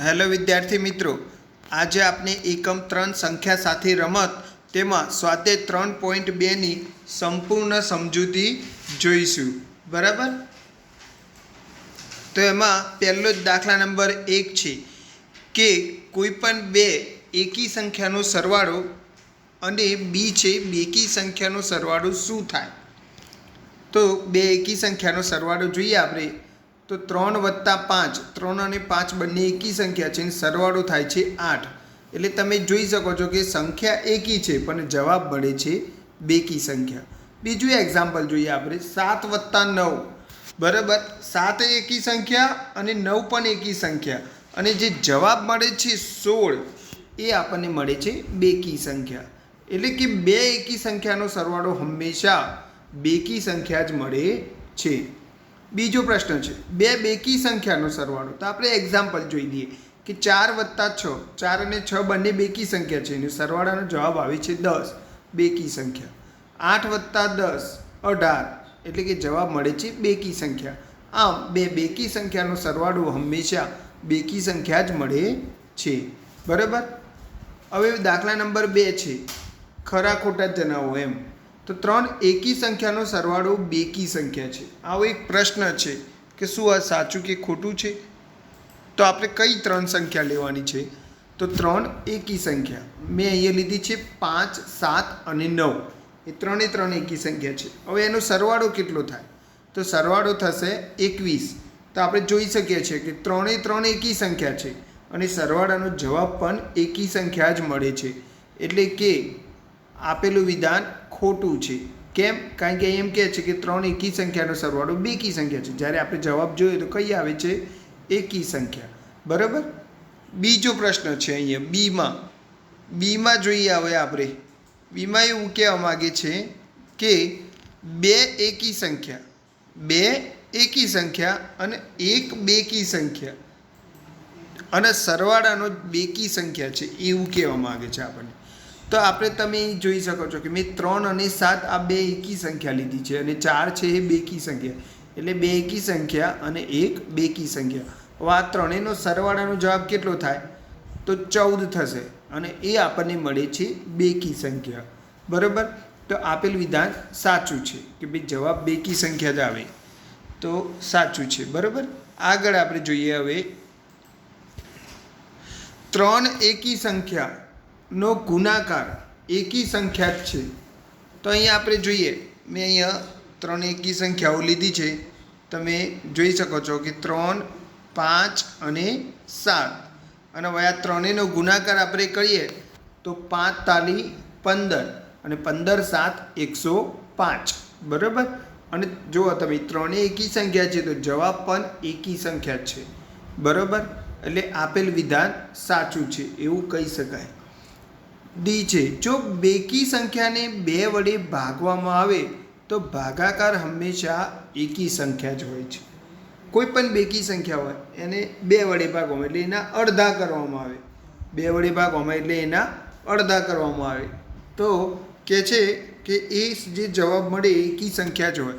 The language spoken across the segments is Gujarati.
હેલો વિદ્યાર્થી મિત્રો, આજે આપણે એકમ ત્રણ સંખ્યા સાથે રમત તેમાં સ્વાતે ત્રણ પોઈન્ટ બેની સંપૂર્ણ સમજૂતી જોઈશું. બરાબર? તો એમાં પહેલો જ દાખલા નંબર એક છે કે કોઈપણ બે એકી સંખ્યાનો સરવાળો અને બી છે બેકી સંખ્યાનો સરવાળો શું થાય? તો બે એકી સંખ્યાનો સરવાળો જોઈએ આપણે. તો ત્રણ વત્તા પાંચ. ત્રણ અને પાંચ બંને એકી સંખ્યા છે અને સરવાળો થાય છે આઠ. એટલે તમે જોઈ શકો છો કે સંખ્યા એકી છે, પણ જવાબ મળે છે બેકી સંખ્યા. બીજું એક્ઝામ્પલ જોઈએ આપણે. સાત વત્તા નવ. બરાબર? સાત એકી સંખ્યા અને નવ પણ એકી સંખ્યા. અને જે જવાબ મળે છે સોળ, એ આપણને મળે છે બેકી સંખ્યા. એટલે કે બે એકી સંખ્યાનો સરવાળો હંમેશા બેકી સંખ્યા જ મળે છે. બીજો પ્રશ્ન છે. બે બેકી સંખ્યાનો સરવાળો. તો આપણે એક્ઝામ્પલ જોઈ લઈએ કે ચાર વત્તા છ, ચાર અને છ બંને બેકી સંખ્યા છે. અને સરવાળાનો જવાબ આવે છે દસ બેકી સંખ્યા. આઠ વત્તા દસ, અઢાર, એટલે કે જવાબ મળે છે બેકી સંખ્યા. આમ બે બેકી સંખ્યાનો સરવાળો હંમેશા બેકી સંખ્યા જ મળે છે. બરાબર? હવે દાખલા નંબર બે છે. ખરા ખોટા જ જણાવો એમ. તો ત્રણ એકી સંખ્યાનો સરવાળો બેકી સંખ્યા છે. આવો એક પ્રશ્ન છે કે શું આ સાચું કે ખોટું છે? તો આપણે કઈ ત્રણ સંખ્યા લેવાની છે? તો ત્રણ એકી સંખ્યા. મેં અહીંયા લીધી છે પાંચ, સાત અને નવ. એ ત્રણે ત્રણ એકી સંખ્યા છે. હવે એનો સરવાળો કેટલો થાય? તો સરવાળો થશે એકવીસ. તો આપણે જોઈ શકીએ છીએ કે ત્રણે ત્રણ એકી સંખ્યા છે અને સરવાળાનો જવાબ પણ એકી સંખ્યા જ મળે છે. એટલે કે આપેલું વિધાન ખોટું છે. કેમ? કારણ કે એમ કહે છે કે ત્રણ એકી સંખ્યાનો સરવાળો બે કી સંખ્યા છે. જ્યારે આપણે જવાબ જોઈએ તો કઈ આવે છે? એકી સંખ્યા. બરાબર? બીજો પ્રશ્ન છે અહીંયા. બીમાં. બીમાં જોઈએ હવે આપણે. બીમાં એવું કહેવા માગે છે કે બે એકી સંખ્યા. બે એકી સંખ્યા અને એક બેકી સંખ્યા. અને સરવાળાનો બેકી સંખ્યા છે. એવું કહેવા માગે છે આપણને. તો આપણે તમે જોઈ શકો છો કે મેં ત્રણ અને સાત આ બે એકી સંખ્યા લીધી છે અને ચાર છે એ બેકી સંખ્યા. એટલે બે એકી સંખ્યા અને એક બેકી સંખ્યા. હવે આ ત્રણેયનો સરવાળાનો જવાબ કેટલો થાય? તો ચૌદ થશે અને એ આપણને મળે છે બેકી સંખ્યા. બરાબર? તો આપેલ વિધાન સાચું છે કે ભાઈ જવાબ બેકી સંખ્યા જ આવે. તો સાચું છે. બરાબર? આગળ આપણે જોઈએ હવે. ત્રણ એકી સંખ્યાનો ગુણાકાર એકી સંખ્યા છે. તો અહીંયા આપણે જોઈએ, મેં અહીંયા ત્રણ એકી સંખ્યાઓ લીધી છે. તમે જોઈ શકો છો કે ત્રણ, પાંચ અને સાત. અને હવે આ ત્રણેયનો ગુણાકાર આપણે કરીએ, તો પાંચ તાલી પંદર અને પંદર સાત એકસો પાંચ. બરાબર? અને જુઓ તમે ત્રણેય એકી સંખ્યા છે, તો જવાબ પણ એકી સંખ્યા છે. બરાબર? એટલે આપેલ વિધાન સાચું છે, એવું કહી શકાય. ડી છે. જો બેકી સંખ્યાને બે વડે ભાગવામાં આવે, તો ભાગાકાર હંમેશા એકી સંખ્યા જ હોય છે. કોઈ પણ બેકી સંખ્યા હોય, એને બે વડે ભાગવામાં એટલે એના અડધા કરવામાં આવે. બે વડે ભાગવામાં એટલે એના અડધા કરવામાં આવે. તો કે છે કે એ જે જવાબ મળે એકી સંખ્યા જ હોય.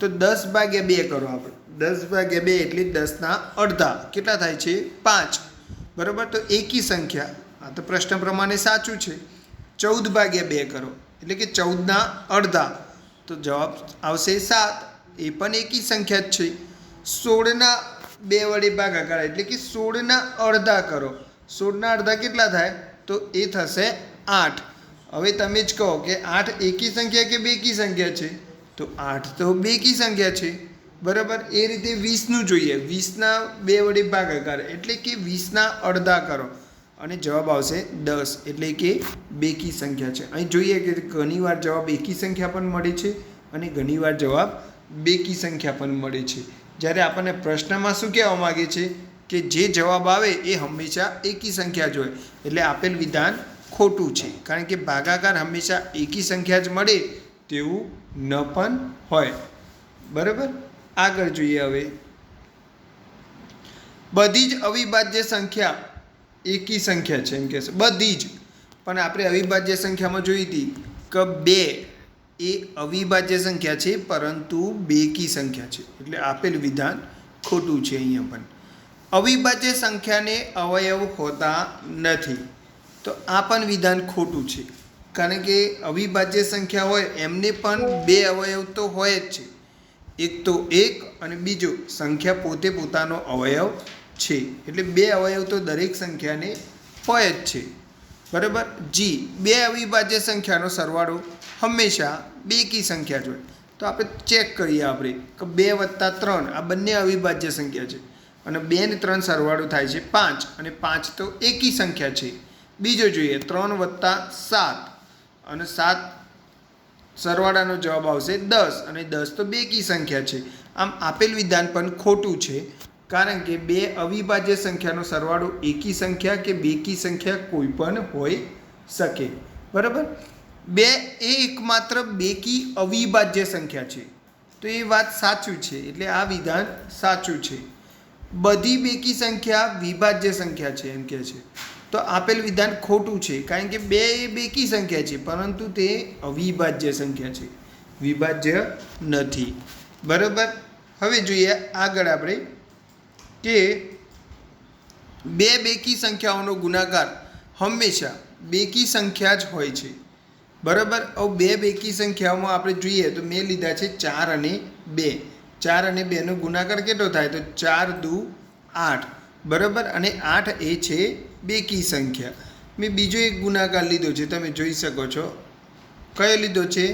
તો દસ ભાગ્યા બે કરો આપણે. દસ ભાગ્યા બે એટલે દસના અડધા. કેટલા થાય છે? પાંચ. બરાબર? તો એકી સંખ્યા. આ તો પ્રશ્ન પ્રમાણે સાચું છે. ચૌદ ભાગ્યા બે કરો. એટલે કે ચૌદના અડધા. તો જવાબ આવશે સાત. એ પણ એકી સંખ્યા જ છે. સોળના બે વડે ભાગાકાર એટલે કે સોળના અડધા કરો. સોળના અડધા કેટલા થાય? તો એ થશે આઠ. હવે તમે જ કહો કે આઠ એકી સંખ્યા કે બેકી સંખ્યા છે? તો આઠ તો બેકી સંખ્યા છે. બરાબર? એ રીતે વીસનું જોઈએ. વીસના બે વડે ભાગાકાર. એટલે કે વીસના અડધા કરો. અને જવાબ આવશે દસ. એટલે કે બેકી સંખ્યા છે. અહીં જોઈએ કે ઘણીવાર જવાબ એકી સંખ્યા પણ મળે છે અને ઘણીવાર જવાબ બેકી સંખ્યા પણ મળે છે. જ્યારે આપણને પ્રશ્નમાં શું કહેવા માગે છે કે જે જવાબ આવે એ હંમેશા એકી સંખ્યા જ હોય. એટલે આપેલ વિધાન ખોટું છે. કારણ કે ભાગાકાર હંમેશા એકી સંખ્યા જ મળે તેવું ન પણ હોય. બરાબર? આગળ જોઈએ હવે. બધી જ અવિભાજ્ય સંખ્યા એકી સંખ્યા છે એમ કહેશે બધી જ. પણ આપણે અવિભાજ્ય સંખ્યામાં જોઈ હતી કે બે એ અવિભાજ્ય સંખ્યા છે, પરંતુ બેકી સંખ્યા છે. એટલે આપેલ વિધાન ખોટું છે અહીંયા પણ. અવિભાજ્ય સંખ્યાને અવયવ હોતા નથી. તો આ પણ વિધાન ખોટું છે. કારણ કે અવિભાજ્ય સંખ્યા હોય, એમને પણ બે અવયવ તો હોય જ છે. એક તો એક અને બીજો સંખ્યા પોતે પોતાનો અવયવ છે. એટલે બે અવયવ તો દરેક સંખ્યાને હોય જ છે. બરાબર? જી, બે અવિભાજ્ય સંખ્યાનો સરવાળો હંમેશા બેકી સંખ્યા જોઈએ તો આપણે ચેક કરીએ આપણે કે બે વત્તા ત્રણ, આ બંને અવિભાજ્ય સંખ્યા છે. અને બે ને ત્રણ સરવાળો થાય છે પાંચ, અને પાંચ તો એકી સંખ્યા છે. બીજો જોઈએ, ત્રણ વત્તા સાત. અને સાત સરવાળાનો જવાબ આવશે દસ, અને દસ તો બેકી સંખ્યા છે. આમ આપેલ વિધાન પણ ખોટું છે. કારણ કે બે અવિભાજ્ય સંખ્યાનો સરવાળો એકી સંખ્યા કે બેકી સંખ્યા કોઈ પણ હોઈ શકે. બરાબર? બે એ એકમાત્ર બેકી અવિભાજ્ય સંખ્યા છે. તો એ વાત સાચું છે, એટલે આ વિધાન સાચું છે. બધી બેકી સંખ્યા વિભાજ્ય સંખ્યા છે એમ કહે છે. તો આપેલ વિધાન ખોટું છે, કારણ કે બે એ બેકી સંખ્યા છે, પરંતુ તે અવિભાજ્ય સંખ્યા છે. વિભાજ્ય નથી. બરાબર? હવે જોઈએ આગળ આપણે કે બે બેકી સંખ્યાઓનો ગુણાકાર હંમેશા બેકી સંખ્યા જ હોય છે. બરાબર? હવે બે બેકી સંખ્યાઓમાં આપણે જોઈએ તો મેં લીધા છે ચાર અને બે. ચાર અને બેનો ગુણાકાર કેટલો થાય? તો ચાર દુ આઠ. બરાબર? અને આઠ એ છે બેકી સંખ્યા. મેં બીજો એક ગુણાકાર લીધો છે, તમે જોઈ શકો છો. કયો લીધો છે?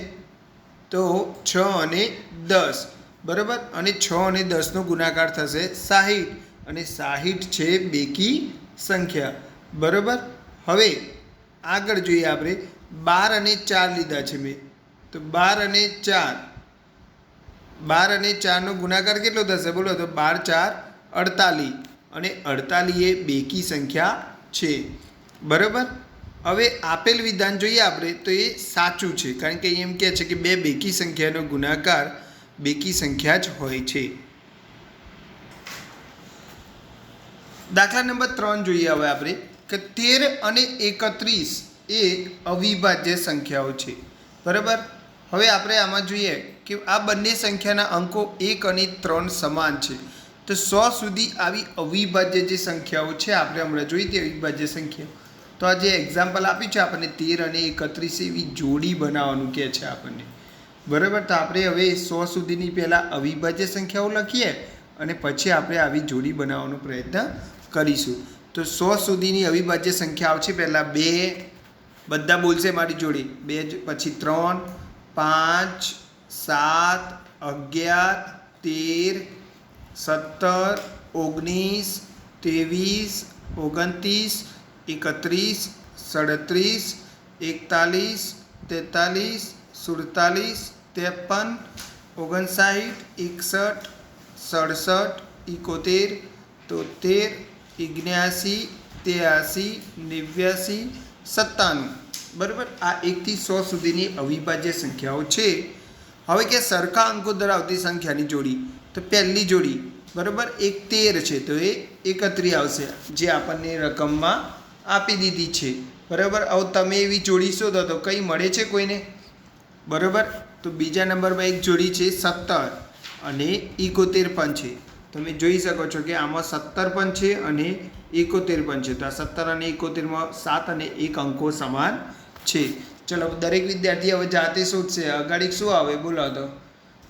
તો છ અને દસ. બરાબર? અને છ અને દસનો ગુણાકાર થશે સાહીઠ. અને સાહીઠ છે બેકી સંખ્યા. બરાબર? હવે આગળ જોઈએ આપણે. બાર અને ચાર લીધા છે મેં. તો બાર અને ચાર. બાર અને ચારનો ગુણાકાર કેટલો થશે? બોલો તો બાર, ચાર અડતાલીસ અને અડતાલીસ એ બેકી સંખ્યા છે. બરાબર? હવે આપેલ વિધાન જોઈએ આપણે તો એ સાચું છે. કારણ કે એમ કહે છે કે બે બેકી સંખ્યાનો ગુણાકાર બેકી સંખ્યા જ હોય છે. દાખલા નંબર ત્રણ જોઈએ હવે આપણે કે તેર અને એકત્રીસ એ અવિભાજ્ય સંખ્યાઓ છે. બરાબર? હવે આપણે આમાં જોઈએ કે આ બંને સંખ્યાના અંકો એક અને ત્રણ સમાન છે. તો સો સુધી આવી અવિભાજ્ય જે સંખ્યાઓ છે, આપણે હમણાં જોઈ હતી અવિભાજ્ય સંખ્યા. તો આ જે એક્ઝામ્પલ આપ્યું છે, આપણને તેર અને એકત્રીસ એવી જોડી બનાવવાનું કહે છે આપણને. બરાબર? તો આપણે હવે સો સુધીની પહેલાં અવિભાજ્ય સંખ્યાઓ લખીએ અને પછી આપણે આવી જોડી બનાવવાનો પ્રયત્ન કરીશું. તો સો સુધીની અવિભાજ્ય સંખ્યા આવશે પહેલાં બે, બધા બોલશે મારી જોડી. બે પછી ત્રણ, પાંચ, સાત, અગિયાર, તેર, સત્તર, ઓગણીસ, ત્રેવીસ, ઓગણત્રીસ, એકત્રીસ, સડત્રીસ, એકતાલીસ, તેતાલીસ સુડતાલીસ, ત્રેપન, ઓગણસાઠ, એકસઠ, સડસઠ, એકોતેર, તોતેર ઓગણ્યાસી ત્યાસી નેવ્યાસી, સત્તાણું. બરાબર? આ એકથી સો સુધીની અવિભાજ્ય સંખ્યાઓ છે. હવે કે સરખા અંકો ધરાવતી સંખ્યાની જોડી, તો પહેલી જોડી, બરાબર? એક તેર છે, તો એ એકત્રી આવશે, જે આપણને રકમમાં આપી દીધી છે. બરાબર? હવે તમે એવી જોડી શોધો તો કંઈ મળે છે કોઈને? બરાબર? તો બીજા નંબરમાં એક જોડી છે સત્તર અને એકોતેર પણ છે. તમે જોઈ શકો છો કે આમાં સત્તર પણ છે અને એકોતેર પણ છે. તો આ સત્તર અને એકોતેરમાં સાત અને એક અંકો સમાન છે. ચલો, દરેક વિદ્યાર્થી હવે જાતે શોધશે. અગાડી શું આવે? બોલો તો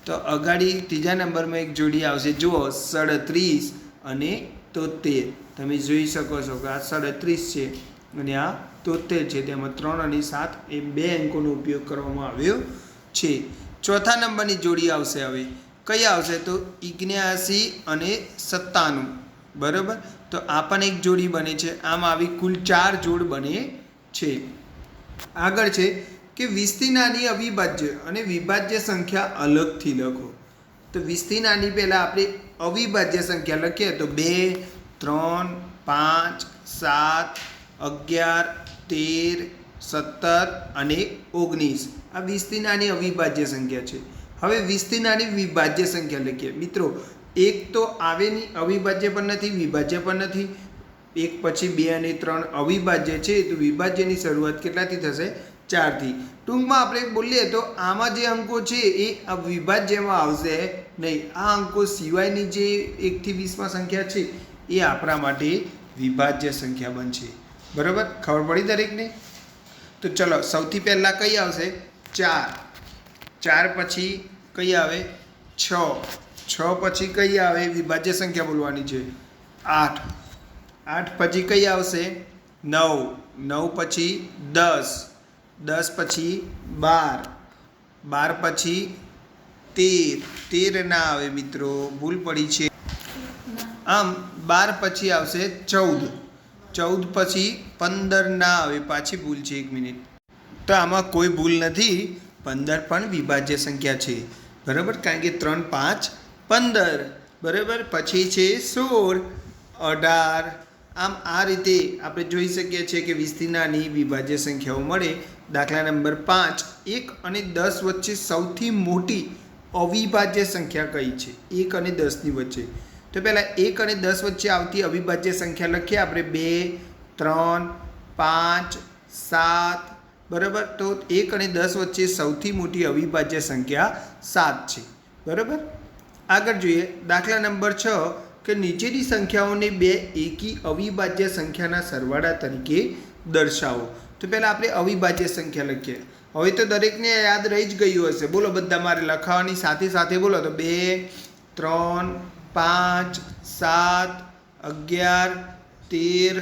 તો અગાડી ત્રીજા નંબરમાં એક જોડી આવશે. જુઓ, સાડત્રીસ અને તોતેર. તમે જોઈ શકો છો કે આ સાડત્રીસ છે અને આ તોતેર છે. તેમાં ત્રણ અને સાત એ બે અંકોનો ઉપયોગ કરવામાં આવ્યો છે. ચોથા નંબરની જોડી આવશે હવે. કઈ આવશે? તો ઇગ્યાસી અને સત્તાણું. બરાબર? તો આ પણ એક જોડી બને છે. આમ આવી કુલ ચાર જોડ બને છે. આગળ છે કે વીસથી નાની અવિભાજ્ય અને વિભાજ્ય સંખ્યા અલગથી લખો. તો વીસથી નાની પહેલાં આપણે અવિભાજ્ય સંખ્યા લખીએ તો બે, ત્રણ, પાંચ, સાત, અગિયાર તેર, સત્તર અને ઓગણીસ. આ વીસથી નાની અવિભાજ્ય સંખ્યા છે. હવે વીસથી નાની વિભાજ્ય સંખ્યા લખીએ. મિત્રો, એક તો આવે નહીં અવિભાજ્ય પણ નથી, વિભાજ્ય પણ નથી. એક પછી બે અને ત્રણ અવિભાજ્ય છે, તો વિભાજ્યની શરૂઆત કેટલાથી થશે? ચારથી. ટૂંકમાં આપણે બોલીએ તો આમાં જે અંકો છે એ અવિભાજ્યમાં વિભાજ્યમાં આવશે નહીં. આ અંકો સિવાયની જે એકથી વીસમાં સંખ્યા છે એ આપણા માટે વિભાજ્ય સંખ્યા બનશે. બરાબર? ખબર પડી દરેકને? તો ચલો, સૌથી પહેલાં કઈ આવશે? ચાર. ચાર પછી કઈ આવે? છ. છ પછી કઈ આવે? વિભાજ્ય સંખ્યા બોલવાની છે. આઠ. આઠ પછી કઈ આવશે? નવ. નવ પછી દસ. દસ પછી બાર. બાર પછી તેર. તેર ના આવે મિત્રો. ભૂલ પડી છે. આમ બાર પછી આવશે ચૌદ. ચૌદ પછી પંદર ના આવે, પાછી ભૂલ છે એક મિનિટ. તો આમાં કોઈ ભૂલ નથી, પંદર પણ વિભાજ્ય સંખ્યા છે. બરાબર? કારણ કે ત્રણ, પાંચ, પંદર. બરાબર? પછી છે સોળ, અઢાર. આમ આ રીતે આપણે જોઈ શકીએ છીએ કે વીસથી નાની વિભાજ્ય સંખ્યાઓ મળે. દાખલા નંબર પાંચ, એક અને દસ વચ્ચે સૌથી મોટી અવિભાજ્ય સંખ્યા કઈ છે? એક અને દસની વચ્ચે. તો પહેલાં એક અને દસ વચ્ચે આવતી અવિભાજ્ય સંખ્યા લખીએ. આપણે બે, ત્રણ, પાંચ, સાત, બરાબર? તો એક અને દસ વચ્ચે સૌથી મોટી અવિભાજ્ય સંખ્યા સાત છે. બરાબર? આગળ જોઈએ. દાખલા નંબર છ, કે નીચેની સંખ્યાઓને બે એકી અવિભાજ્ય સંખ્યાના સરવાળા તરીકે દર્શાવો. તો પહેલાં આપણે અવિભાજ્ય સંખ્યા લખીએ. હવે તો દરેકને યાદ રહી જ ગયું હશે. બોલો, બધા મારે લખાવાની સાથે સાથે બોલો. તો બે, ત્રણ પાંચ, સાત, અગિયાર, તેર,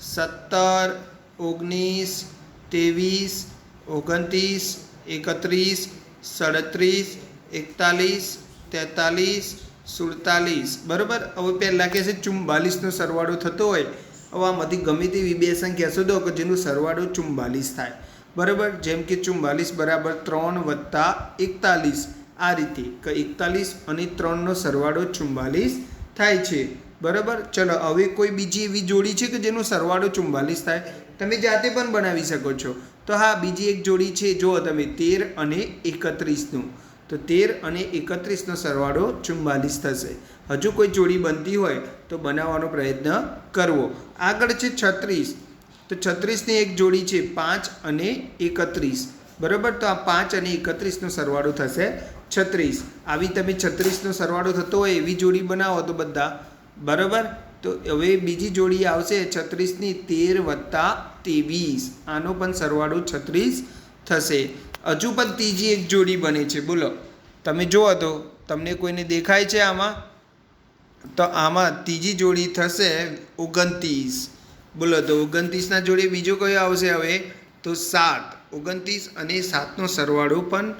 સત્તર, ઓગણીસ, ત્રેવીસ, ઓગણત્રીસ, એકત્રીસ, સડત્રીસ, એકતાલીસ, તેતાલીસ, સુડતાલીસ. બરાબર? હવે પહેલાં કહે છે ચુમ્બાલીસનો સરવાળો થતો હોય. હવે આમાંથી ગમે તેવી બે સંખ્યા શોધો કે જેનું સરવાળો ચુમ્બાલીસ થાય. બરાબર? જેમ કે ચુમ્બાલીસ બરાબર ત્રણ વત્તા એકતાલીસ. આ રીતે કે એકતાલીસ અને ત્રણનો સરવાળો ચુમ્બાલીસ થાય છે. બરાબર? ચલો, હવે કોઈ બીજી એવી જોડી છે કે જેનો સરવાળો ચુમ્બાલીસ થાય? તમે જાતે પણ બનાવી શકો છો. તો હા, બીજી એક જોડી છે. જુઓ તમે, તેર અને એકત્રીસનું. તો તેર અને એકત્રીસનો સરવાળો ચુમ્બાલીસ થશે. હજુ કોઈ જોડી બનતી હોય તો બનાવવાનો પ્રયત્ન કરવો. આગળ છે છત્રીસ. તો છત્રીસની એક જોડી છે પાંચ અને એકત્રીસ. બરાબર? તો આ પાંચ અને એકત્રીસનો સરવાળો થશે. છત્રીસ. આવી તમે છત્રીસનો સરવાળો થતો હોય એવી જોડી બનાવો તો બધા. બરાબર? તો હવે બીજી જોડી આવશે છત્રીસની તેર વત્તા ત્રેવીસ. આનો પણ સરવાળો છત્રીસ થશે. હજુ પણ ત્રીજી એક જોડી બને છે. બોલો. તમે જુઓ તો તમને કોઈને દેખાય છે આમાં? તો આમાં ત્રીજી જોડી થશે ઓગણત્રીસ. બોલો તો ઓગણત્રીસના જોડે બીજો કયો આવશે હવે? તો સાત. ઓગણત્રીસ અને સાતનો સરવાળો પણ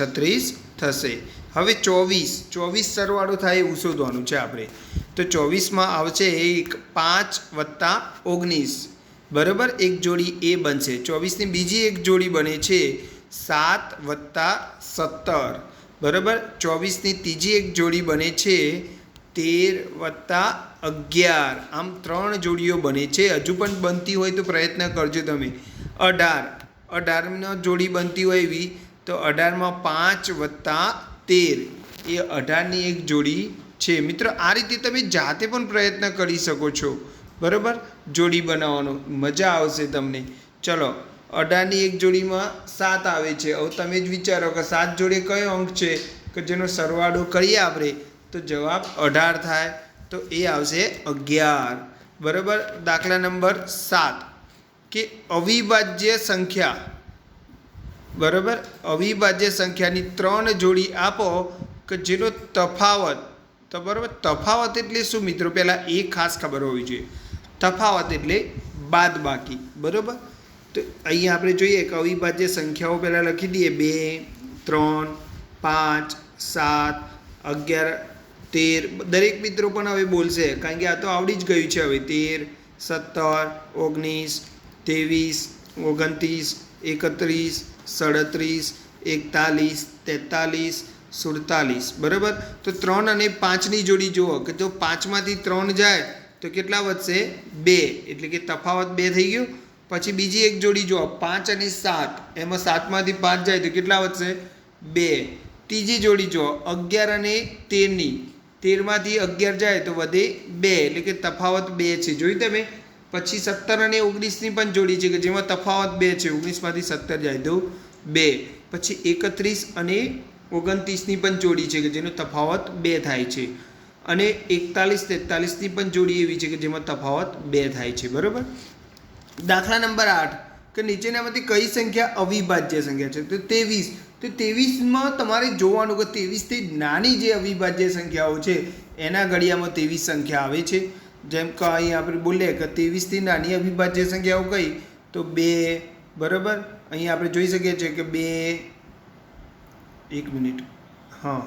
છત્રીસ થશે. હવે ચોવીસ. ચોવીસ સરવાળો થાય એવું શોધવાનું છે આપણે. તો ચોવીસમાં આવશે એક પાંચ વત્તા ઓગણીસ. બરાબર? એક જોડી એ બનશે. ચોવીસની બીજી એક જોડી બને છે સાત વત્તા સત્તર. બરાબર? ચોવીસની ત્રીજી એક જોડી બને છે તેર વત્તા અગિયાર. આમ ત્રણ જોડીઓ બને છે. હજુ પણ બનતી હોય તો પ્રયત્ન કરજો તમે. અઢાર. અઢારનો જોડી બનતી હોય એવી તો અઢારમાં પાંચ વત્તા તેર. એ અઢારની એક જોડી છે. મિત્રો, આ રીતે તમે જાતે પણ પ્રયત્ન કરી શકો છો. બરાબર? જોડી બનાવવાનો. મજા આવશે તમને. ચલો, અઢારની એક જોડીમાં સાત આવે છે. હવે તમે જ વિચારો કે સાત જોડે કયો અંક છે? કે જેનો સરવાળો કરીએ આપણે, તો જવાબ અઢાર થાય. તો એ આવશે અગિયાર. બરાબર? દાખલા નંબર સાત. કે અવિભાજ્ય સંખ્યા. બરાબર? અવિભાજ્ય સંખ્યાની ત્રણ જોડી આપો કે જેનો તફાવત, તો બરાબર? તફાવત એટલે શું મિત્રો? પહેલાં એ ખાસ ખબર હોવી જોઈએ. તફાવત એટલે બાદ બાકી બરાબર? તો અહીંયા આપણે જોઈએ કે અવિભાજ્ય સંખ્યાઓ પહેલાં લખી દઈએ. બે, ત્રણ, પાંચ, સાત, અગિયાર, તેર. દરેક મિત્રો પણ હવે બોલશે, કારણ કે આ તો આવડી જ ગયું છે હવે. તેર, સત્તર, ઓગણીસ, ત્રેવીસ, ઓગણત્રીસ, એકત્રીસ સડત્રીસ એકતાલીસ તેતાલીસ સુડતાલીસ બરાબર તો ત્રણ અને પાંચની જોડી જુઓ કે જો પાંચમાંથી ત્રણ જાય તો કેટલા વધશે બે એટલે કે તફાવત બે થઈ ગયો પછી બીજી એક જોડી જુઓ પાંચ અને સાત એમાં સાતમાંથી પાંચ જાય તો કેટલા વધશે બે ત્રીજી જોડી જુઓ અગિયાર અને તેરની તેરમાંથી અગિયાર જાય તો વધે બે એટલે કે તફાવત બે છે જોયું તમે પછી સત્તર અને ઓગણીસની પણ જોડી છે કે જેમાં તફાવત બે છે. ઓગણીસમાંથી સત્તર જાય તો બે. પછી એકત્રીસ અને ઓગણત્રીસની પણ જોડી છે કે જેનો તફાવત બે થાય છે. અને એકતાલીસ તેતાલીસની પણ જોડી એવી છે કે જેમાં તફાવત બે થાય છે. બરાબર? દાખલા નંબર આઠ, કે નીચેનામાંથી કઈ સંખ્યા અવિભાજ્ય સંખ્યા છે? તો ત્રેવીસ. તો ત્રેવીસમાં તમારે જોવાનું કે ત્રેવીસથી નાની જે અવિભાજ્ય સંખ્યાઓ છે, એના ઘડિયામાં ત્રેવીસ સંખ્યા આવે છે. જેમ કે અહીં આપણે બોલીએ કે ત્રેવીસથી નાની અવિભાજ્ય સંખ્યાઓ કઈ તો બે, બરાબર? અહીં આપણે જોઈ શકીએ છીએ કે બે, એક મિનિટ. હા.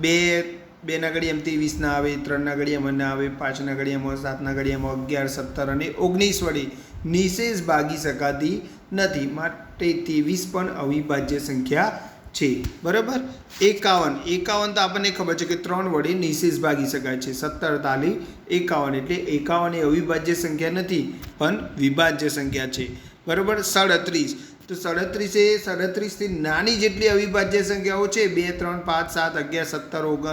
બે, બેના ઘડિયામાં ત્રેવીસ ના આવે, ત્રણના ઘડિયામાં ના આવે, પાંચના ઘડિયામાં સાતના ઘડિયામાં અગિયાર, સત્તર અને ઓગણીસ વડે નિશેષ ભાગી શકાતી નથી. માટે ત્રેવીસ પણ અવિભાજ્ય સંખ્યા છે બરાબર? એકાવન. એકાવન તો આપણને ખબર છે કે ત્રણ વડે નિશેષ ભાગી શકાય છે. સત્તર, તાલી, એકાવન. એટલે એકાવન એ અવિભાજ્ય સંખ્યા નથી, પણ વિભાજ્ય સંખ્યા છે. બરાબર? સાડત્રીસ. તો સાડત્રીસ એ સાડત્રીસથી નાની જેટલી અવિભાજ્ય સંખ્યાઓ છે, બે, ત્રણ, પાંચ, સાત, અગિયાર, સત્તર, ઓગ,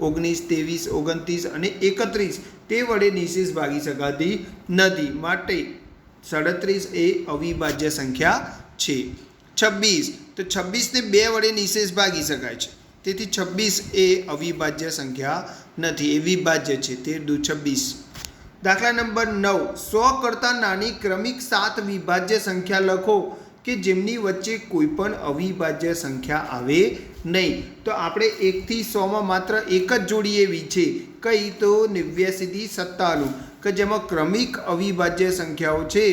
ઓગણીસ, ત્રેવીસ, ઓગણત્રીસ અને એકત્રીસ. તે વડે નિશેષ ભાગી શકાતી નથી. માટે સાડત્રીસ એ અવિભાજ્ય સંખ્યા છે. છવ્વીસ. તો છવ્વીસને બે વડે નિશેષ ભાગી શકાય છે. તેથી છવ્વીસ એ અવિભાજ્ય સંખ્યા નથી, એ વિભાજ્ય છે તે દુ છવ્વીસ. દાખલા નંબર નવ, સો કરતાં નાની ક્રમિક સાત વિભાજ્ય સંખ્યા લખો કે જેમની વચ્ચે કોઈ પણ અવિભાજ્ય સંખ્યા આવે નહીં. તો આપણે એકથી સોમાં માત્ર એક જ જોડી એવી છે. કઈ તો નેવ્યાસીથી સત્તાણું, કે જેમાં ક્રમિક અવિભાજ્ય સંખ્યાઓ છે,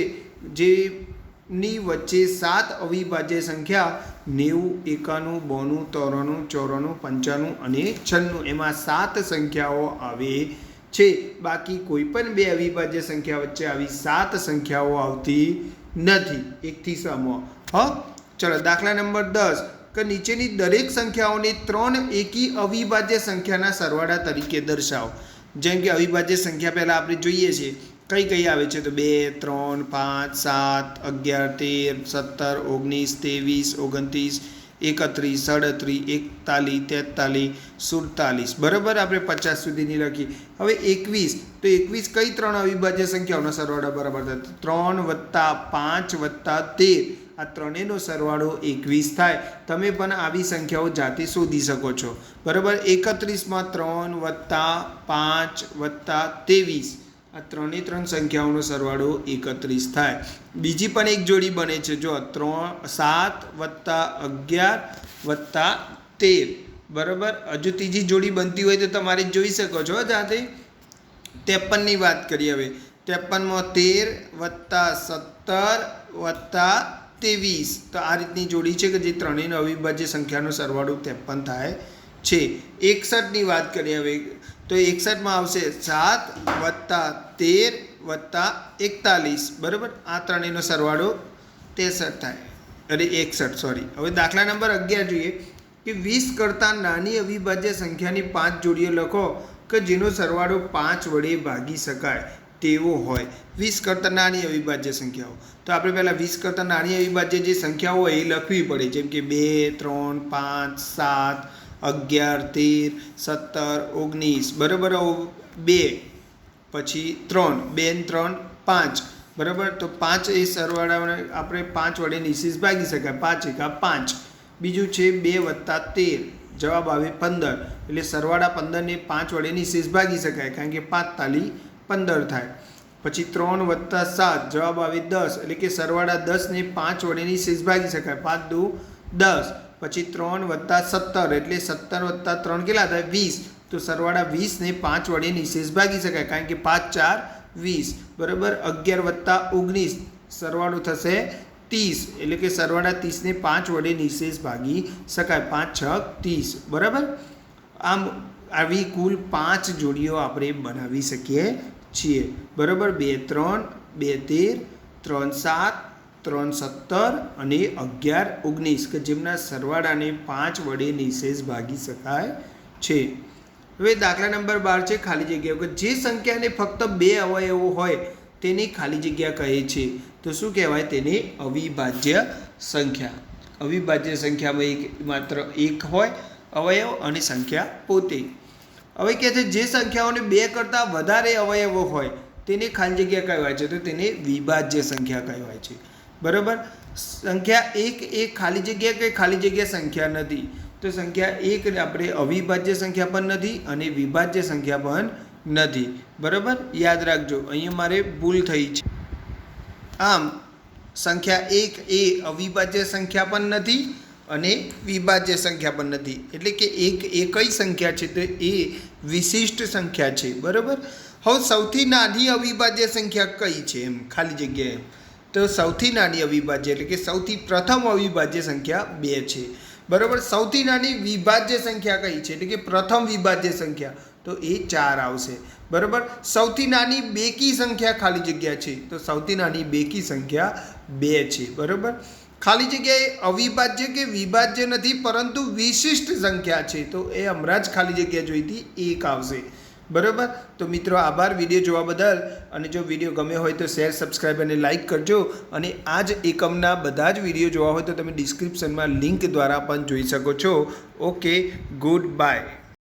જેની વચ્ચે સાત અવિભાજ્ય સંખ્યા નેવું, એકાણું બોનું ત્રાણું, ચોરાણું, પંચાણું અને છન્નું એમાં સાત સંખ્યાઓ આવે છે. બાકી કોઈ પણ બે અવિભાજ્ય સંખ્યા વચ્ચે આવી સાત સંખ્યાઓ આવતી નથી. એકથી સમો. હ? ચલો, દાખલા નંબર દસ. કે નીચેની દરેક સંખ્યાઓને ત્રણ એકી અવિભાજ્ય સંખ્યાના સરવાળા તરીકે દર્શાવો. જેમ કે અવિભાજ્ય સંખ્યા પહેલાં આપણે જોઈએ છીએ. કઈ કઈ આવે છે? તો બે, ત્રણ, પાંચ, સાત, અગિયાર, તેર, સત્તર, ઓગણીસ, ત્રેવીસ, ઓગણત્રીસ, એકત્રીસ, સાડત્રીસ, એકતાલીસ, તેતાલીસ, સુડતાલીસ. બરાબર? આપણે પચાસ સુધીની લખી. હવે એકવીસ. તો એકવીસ કઈ ત્રણ અવિભાજ્ય સંખ્યાઓનો સરવાળો બરાબર થાય? ત્રણ વત્તા પાંચ વત્તા તેર. આ ત્રણેયનો સરવાળો એકવીસ થાય. તમે પણ આવી સંખ્યાઓ જાતે શોધી શકો છો. બરાબર? એકત્રીસમાં ત્રણ વત્તા પાંચ વત્તા ત્રેવીસ. આ ત્રણે ત્રણ સંખ્યાઓનો સરવાળો એકત્રીસ થાય. બીજી પણ એક જોડી બને છે, જો ત્રણ, સાત વત્તા અગિયાર વત્તા તેર. બરાબર? હજુ ત્રીજી જોડી બનતી હોય તો તમારે જોઈ શકો છો જાતે. ત્રેપનની વાત કરીએ હવે. ત્રેપનમાં તેર વત્તા સત્તર વત્તા ત્રેવીસ. તો આ રીતની જોડી છે કે જે ત્રણેય અવિભાજ્ય સંખ્યાનો સરવાળો ત્રેપન થાય છે. એકસઠની વાત કરીએ હવે. તો એકસઠમાં આવશે. સાત વત્તા તેર વત્તા એકતાલીસ. બરાબર? આ ત્રણેયનો સરવાળો ત્રેસઠ થાય. અરે, એકસઠ સોરી હવે દાખલા નંબર અગિયાર જોઈએ કે વીસ કરતાં નાની અવિભાજ્ય સંખ્યાની પાંચ જોડીઓ લખો કે જેનો સરવાળો પાંચ વડે ભાગી શકાય. તેવો હોય. વીસ કરતાં નાની અવિભાજ્ય સંખ્યાઓ. તો આપણે પહેલાં વીસ કરતાં નાની અવિભાજ્ય જે સંખ્યાઓ હોય એ લખવી પડે. જેમ કે બે, ત્રણ, પાંચ, સાત અગિયાર, તેર, સત્તર, ઓગણીસ, બરાબર? બે, પછી ત્રણ, બે ને ત્રણ, પાંચ. બરાબર? તો પાંચ એ સરવાળાને આપણે પાંચ વડે નિશીસ ભાગી શકાય. પાંચ એકા પાંચ. બીજું છે બે વત્તા તેર. જવાબ આવે પંદર. એટલે સરવાળા પંદરને પાંચ વડે નિશેષ ભાગી શકાય, કારણ કે પાંચ તાલી પંદર થાય. પછી ત્રણ વત્તા સાત. જવાબ આવે દસ. એટલે કે સરવાળા દસને પાંચ વડે નિશેષ ભાગી શકાય. પાંચ દુ દસ. પછી ત્રણ વત્તા સત્તર એટલે સત્તર વત્તા ત્રણ કેટલા થાય? વીસ. તો સરવાળા વીસને પાંચ વડે નિશેષ ભાગી શકાય, કારણ કે પાંચ, ચાર, વીસ. બરાબર? અગિયાર વત્તા ઓગણીસ. સરવાળો થશે ત્રીસ. એટલે કે સરવાળા ત્રીસને પાંચ વડે નિશેષ ભાગી શકાય. પાંચ, છ, ત્રીસ. બરાબર? આમ આવી કુલ પાંચ જોડીઓ આપણે બનાવી શકીએ છીએ. બરાબર? બે, ત્રણ, બે, તેર, ત્રણ, સાત ત્રણ સત્તર અને અગિયાર ઓગણીસ, કે જેમના સરવાળાને પાંચ વડે નિશેષ ભાગી શકાય છે. હવે દાખલા નંબર બાર છે, ખાલી જગ્યાઓ, કે જે સંખ્યાને ફક્ત બે અવયવો હોય તેની ખાલી જગ્યા કહે છે. તો શું કહેવાય? તેને અવિભાજ્ય સંખ્યા. અવિભાજ્ય સંખ્યામાં એક, માત્ર એક હોય અવયવ અને સંખ્યા પોતે. હવે કહે છે, જે સંખ્યાઓને બે કરતાં વધારે અવયવો હોય તેને ખાલી જગ્યા કહેવાય છે, તો તેને વિભાજ્ય સંખ્યા કહેવાય છે. બરાબર? સંખ્યા એક એ ખાલી જગ્યા કે ખાલી જગ્યા સંખ્યા નથી? તો સંખ્યા એક આપણે અવિભાજ્ય સંખ્યા પણ નથી અને વિભાજ્ય સંખ્યા પણ નથી. બરાબર? યાદ રાખજો, અહીંયા મારે ભૂલ થઈ છે. આમ, સંખ્યા એક એ અવિભાજ્ય સંખ્યા પણ નથી અને વિભાજ્ય સંખ્યા પણ નથી. એટલે કે એક એ કઈ સંખ્યા છે? તો એ વિશિષ્ટ સંખ્યા છે. બરાબર? હવે સૌથી નાની અવિભાજ્ય સંખ્યા કઈ છે એમ? ખાલી જગ્યાએ. તો સૌથી નાની અવિભાજ્ય એટલે કે સૌથી પ્રથમ અવિભાજ્ય સંખ્યા બે છે. બરાબર? સૌથી નાની વિભાજ્ય સંખ્યા કઈ છે? એટલે કે પ્રથમ વિભાજ્ય સંખ્યા. તો એ ચાર આવશે. બરાબર? સૌથી નાની બેકી સંખ્યા ખાલી જગ્યા છે. તો સૌથી નાની બેકી સંખ્યા બે છે. બરાબર? ખાલી જગ્યાએ અવિભાજ્ય કે વિભાજ્ય નથી, પરંતુ વિશિષ્ટ સંખ્યા છે. તો એ હમણાં જ ખાલી જગ્યા જોઈતી, એક આવશે. બરાબર? તો મિત્રો, આભાર વીડિયો જોવા બદલ. અને જો વીડિયો ગમ્યો હોય તો શેર સબસ્ક્રાઈબ અને લાઇક કરજો. અને આ જ એકમના બધા જ વીડિયો જોવા હોય તો તમે ડિસ્ક્રિપ્શનમાં લિંક દ્વારા પણ જોઈ શકો છો. Okay good bye